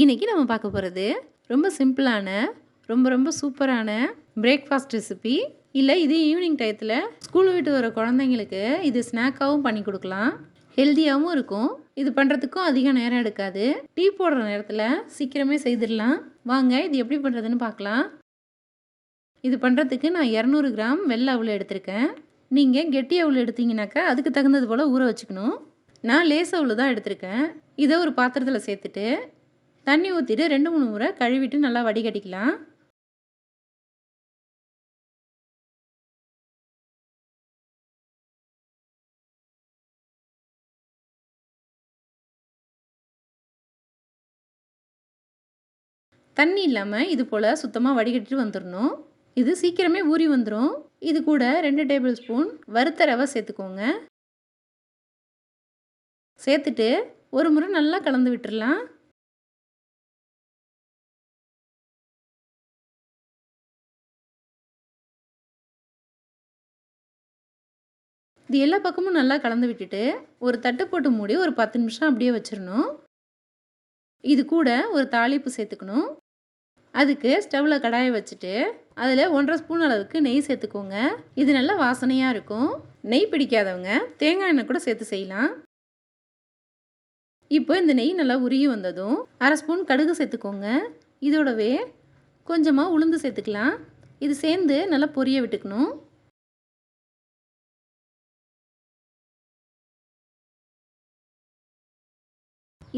இன்றைக்கி நம்ம பார்க்க போகிறது ரொம்ப சிம்பிளான ரொம்ப ரொம்ப சூப்பரான பிரேக்ஃபாஸ்ட் ரெசிபி இல்லை இது ஈவினிங் டயத்தில் ஸ்கூல் விட்டு வர குழந்தைங்களுக்கு இது ஸ்நாக்காகவும் பண்ணி கொடுக்கலாம். ஹெல்த்தியாகவும் இருக்கும். இது பண்ணுறதுக்கும் அதிக நேரம் எடுக்காது. டீ போடுற நேரத்தில் சீக்கிரமே செய்திடலாம். வாங்க இது எப்படி பண்ணுறதுன்னு பார்க்கலாம். இது பண்ணுறதுக்கு நான் இரநூறு கிராம் வெள்ளை அவுள் எடுத்திருக்கேன். நீங்கள் கெட்டி அவுள் எடுத்தீங்கனாக்கா அதுக்கு தகுந்தது போல் ஊற வச்சுக்கணும். நான் லேஸ் அவுள் தான் எடுத்திருக்கேன். இதை ஒரு பாத்திரத்தில் சேர்த்துட்டு தண்ணி ஊற்றிட்டு ரெண்டு மூணு முறை கழுவிட்டு நல்லா வடிகட்டிக்கலாம். தண்ணி இல்லாமல் இது போல் சுத்தமாக வடிகட்டிட்டு வந்துடணும். இது சீக்கிரமே ஊறி வந்துடும் இது கூட ரெண்டு டேபிள் ஸ்பூன் வறுத்த ரவை சேர்த்துக்கோங்க. சேர்த்துட்டு ஒரு முறை நல்லா கலந்து விட்டுடலாம் இது எல்லா பக்கமும் நல்லா கலந்து விட்டுட்டு ஒரு தட்டு போட்டு மூடி ஒரு பத்து நிமிஷம் அப்படியே வச்சிடணும் இது கூட ஒரு தாளிப்பு சேர்த்துக்கணும். அதுக்கு ஸ்டவ்வில் கடாயை வச்சுட்டு அதில் ஒன்றரை ஸ்பூன் அளவுக்கு நெய் சேர்த்துக்கோங்க. இது நல்லா வாசனையாக இருக்கும். நெய் பிடிக்காதவங்க தேங்காய் எண்ணெய் கூட சேர்த்து செய்யலாம். இப்போ இந்த நெய் நல்லா உருகி வந்ததும் அரை ஸ்பூன் கடுகு சேர்த்துக்கோங்க. இதோடவே கொஞ்சமாக உளுந்து சேர்த்துக்கலாம். இது சேர்ந்து நல்லா பொரிய விட்டுக்கணும்.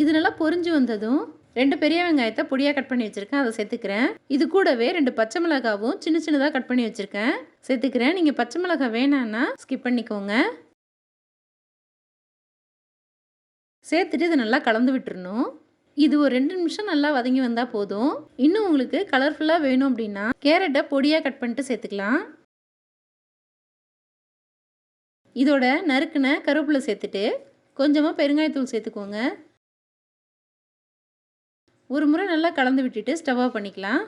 இது நல்லா பொரிஞ்சு வந்ததும் ரெண்டு பெரிய வெங்காயத்தை பொடியாக கட் பண்ணி வச்சுருக்கேன் அதை சேர்த்துக்கிறேன். இது கூடவே ரெண்டு பச்சை மிளகாவும் சின்ன சின்னதாக கட் பண்ணி வச்சுருக்கேன். சேர்த்துக்கிறேன். நீங்கள் பச்சை மிளகா வேணான்னா ஸ்கிப் பண்ணிக்கோங்க. சேர்த்துட்டு இதை நல்லா கலந்து விட்டுறணும். இது ஒரு ரெண்டு நிமிஷம் நல்லா வதங்கி வந்தால் போதும். இன்னும் உங்களுக்கு கலர்ஃபுல்லாக வேணும் அப்படின்னா கேரட்டை பொடியாக கட் பண்ணிட்டு சேர்த்துக்கலாம். இதோட நறுக்குன கருவேப்பிலை சேர்த்துட்டு கொஞ்சமாக பெருங்காயத்தூள் சேர்த்துக்கோங்க. ஒரு முறை நல்லா கலந்து விட்டுட்டு ஸ்டவ் ஆஃப் பண்ணிக்கலாம்.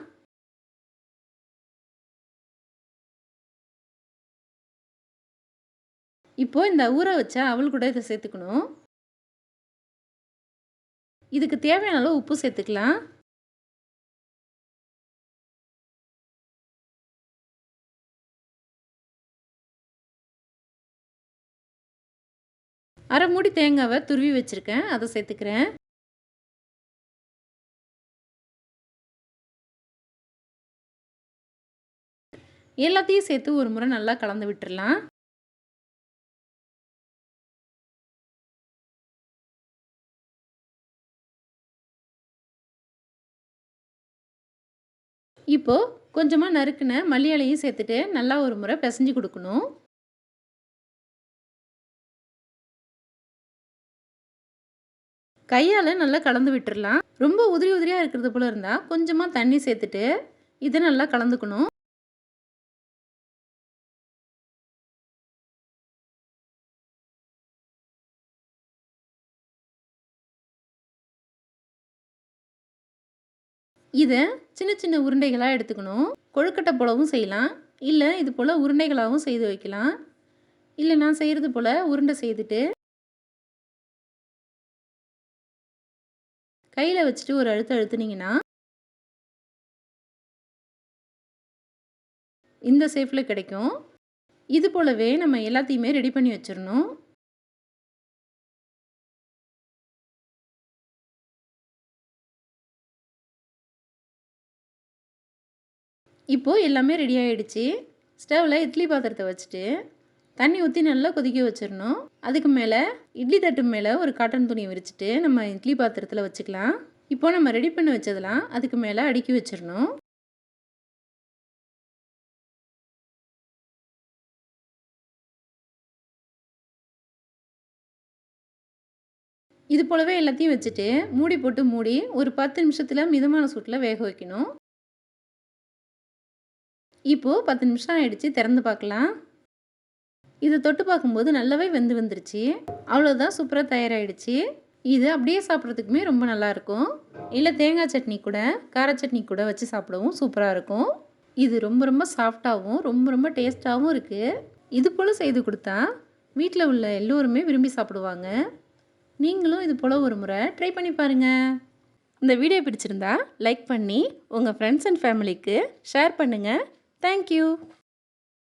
இப்போ இந்த ஊற வச்ச அவள் கூட இதை சேர்த்துக்கணும். இதுக்கு தேவையான அளவு உப்பு சேர்த்துக்கலாம். அரை மூடி தேங்காவை துருவி வச்சுருக்கேன் அதை சேர்த்துக்கிறேன். எல்லாத்தையும் சேர்த்து ஒரு முறை நல்லா கலந்து விட்டுடலாம் இப்போது கொஞ்சமாக நறுக்குன மல்லியலையும் சேர்த்துட்டு நல்லா ஒரு முறை பிசைஞ்சு கொடுக்கணும். கையால் நல்லா கலந்து விட்டுடலாம் ரொம்ப உதிரி உதிரியாக இருக்கிறது போல் இருந்தால் கொஞ்சமாக தண்ணி சேர்த்துட்டு இதை நல்லா கலந்துக்கணும். இதை சின்ன சின்ன உருண்டைகளாக எடுத்துக்கணும். கொழுக்கட்டை போலவும் செய்யலாம். இல்லை இது போல் உருண்டைகளாகவும் செய்து வைக்கலாம். இல்லை நான் செய்கிறது போல் உருண்டை செய்துட்டு கையில் வச்சுட்டு ஒரு அழுத்து அழுத்துனீங்கன்னா இந்த சேஃபில் கிடைக்கும். இது போலவே நம்ம எல்லாத்தையுமே ரெடி பண்ணி வச்சிடணும். இப்போது எல்லாமே ரெடி ஆகிடுச்சு ஸ்டவ்வில் இட்லி பாத்திரத்தை வச்சுட்டு தண்ணி ஊற்றி நல்லா கொதிக்க வச்சிடணும். அதுக்கு மேலே இட்லி தட்டு மேலே ஒரு காட்டன் துணி விரிச்சிட்டு நம்ம இட்லி பாத்திரத்தில் வச்சுக்கலாம். இப்போது நம்ம ரெடி பண்ணி வச்சதெல்லாம் அதுக்கு மேலே அடுக்கி வச்சிடணும். இது போலவே எல்லாத்தையும் வச்சுட்டு மூடி போட்டு மூடி ஒரு பத்து நிமிஷத்தில் மிதமான சூட்டில் வேக வைக்கணும். இப்போது பத்து நிமிஷம் ஆகிடுச்சு திறந்து பார்க்கலாம். இதை தொட்டு பார்க்கும்போது நல்லாவே வெந்து வந்துருச்சு. அவ்வளோதான் சூப்பராக தயாராகிடுச்சு இது அப்படியே சாப்பிட்றதுக்குமே ரொம்ப நல்லாயிருக்கும் இல்லை தேங்காய் சட்னி கூட கார சட்னி கூட வச்சு சாப்பிடவும் சூப்பராக இருக்கும். இது ரொம்ப ரொம்ப சாஃப்டாகவும் ரொம்ப ரொம்ப டேஸ்ட்டாகவும் இருக்குது இது போல் செய்து கொடுத்தா வீட்டில் உள்ள எல்லோருமே விரும்பி சாப்பிடுவாங்க. நீங்களும் இது போல் ஒரு முறை ட்ரை பண்ணி பாருங்கள் இந்த வீடியோ பிடிச்சிருந்தா லைக் பண்ணி உங்கள் ஃப்ரெண்ட்ஸ் அண்ட் ஃபேமிலிக்கு ஷேர் பண்ணுங்கள் தேங்க்யூ